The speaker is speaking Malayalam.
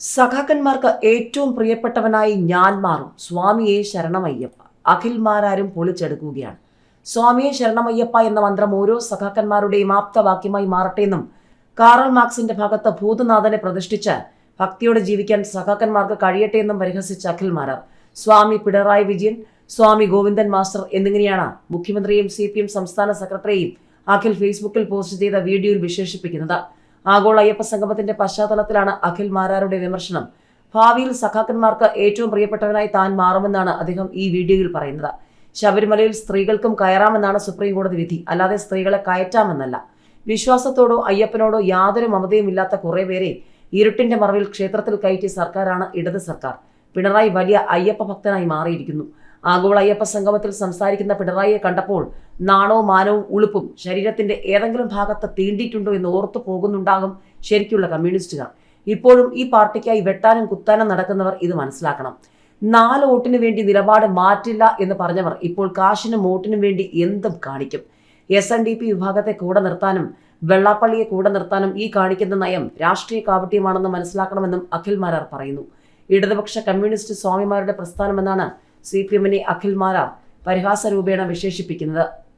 സഖാക്കന്മാർക്ക് ഏറ്റവും പ്രിയപ്പെട്ടവനായി ഞാൻ മാറും. സ്വാമിയെ ശരണമയ്യപ്പ. അഖിൽമാരാരും പൊളിച്ചെടുക്കുകയാണ്. സ്വാമിയെ ശരണമയ്യപ്പ എന്ന മന്ത്രം ഓരോ സഖാക്കന്മാരുടെയും ആപ്തവാക്യമായി മാറട്ടെ എന്നും കാറൽ മാർക്സിന്റെ ഭാഗത്ത് ഭൂതനാഥനെ പ്രതിഷ്ഠിച്ച് ഭക്തിയോടെ ജീവിക്കാൻ സഖാക്കന്മാർക്ക് കഴിയട്ടെ എന്നും പരിഹസിച്ച അഖിൽമാരാർ. സ്വാമി പിണറായി വിജയൻ സ്വാമി ഗോവിന്ദൻ മാസ്റ്റർ എന്നിങ്ങനെയാണ് മുഖ്യമന്ത്രിയും സി സംസ്ഥാന സെക്രട്ടറിയും അഖിൽ ഫേസ്ബുക്കിൽ പോസ്റ്റ് ചെയ്ത വീഡിയോയിൽ വിശേഷിപ്പിക്കുന്നത്. ആഗോള അയ്യപ്പ സംഗമത്തിന്റെ പശ്ചാത്തലത്തിലാണ് അഖിൽ മാരാരുടെ വിമർശനം. ഭാവിയിൽ സഖാക്കന്മാർക്ക് ഏറ്റവും പ്രിയപ്പെട്ടവനായി താൻ മാറുമെന്നാണ് അദ്ദേഹം ഈ വീഡിയോയിൽ പറയുന്നത്. ശബരിമലയിൽ സ്ത്രീകൾക്കും കയറാമെന്നാണ് സുപ്രീം കോടതി വിധി. അല്ലാതെ സ്ത്രീകളെ കയറ്റാമെന്നല്ല. വിശ്വാസത്തോടോ അയ്യപ്പനോടോ യാതൊരു മമതയും ഇല്ലാത്ത കുറെ പേരെ ഇരുട്ടിന്റെ മറവിൽ ക്ഷേത്രത്തിൽ കയറ്റിയ സർക്കാരാണ് ഇടത് സർക്കാർ. പിണറായി വലിയ അയ്യപ്പ ഭക്തനായി മാറിയിരിക്കുന്നു. ആഗോള അയ്യപ്പ സംഗമത്തിൽ സംസാരിക്കുന്ന പിണറായിയെ കണ്ടപ്പോൾ നാണവും മാനവും ഉളുപ്പും ശരീരത്തിന്റെ ഏതെങ്കിലും ഭാഗത്ത് തീണ്ടിയിട്ടുണ്ടോ എന്ന് ഓർത്തു പോകുന്നുണ്ടാകും ശരിക്കുള്ള കമ്മ്യൂണിസ്റ്റുകാർ. ഇപ്പോഴും ഈ പാർട്ടിക്കായി വെട്ടാനും കുത്താനും നടക്കുന്നവർ ഇത് മനസ്സിലാക്കണം. നാല് വോട്ടിന് വേണ്ടി നിലപാട് മാറ്റില്ല എന്ന് പറഞ്ഞവർ ഇപ്പോൾ കാശിനും വോട്ടിനും വേണ്ടി എന്തും കാണിക്കും. എസ് എൻ ഡി പി വിഭാഗത്തെ കൂടെ നിർത്താനും വെള്ളാപ്പള്ളിയെ കൂടെ നിർത്താനും ഈ കാണിക്കുന്ന നയം രാഷ്ട്രീയ കാപട്യമാണെന്ന് മനസ്സിലാക്കണമെന്നും അഖിൽ മാരാർ പറയുന്നു. ഇടതുപക്ഷ കമ്മ്യൂണിസ്റ്റ് സ്വാമിമാരുടെ പ്രസ്ഥാനമെന്നാണ് സി പി എമ്മിനെ അഖിൽ പരിഹാസരൂപേണ പരിഹാസ രൂപേണ വിശേഷിപ്പിക്കുന്നത്.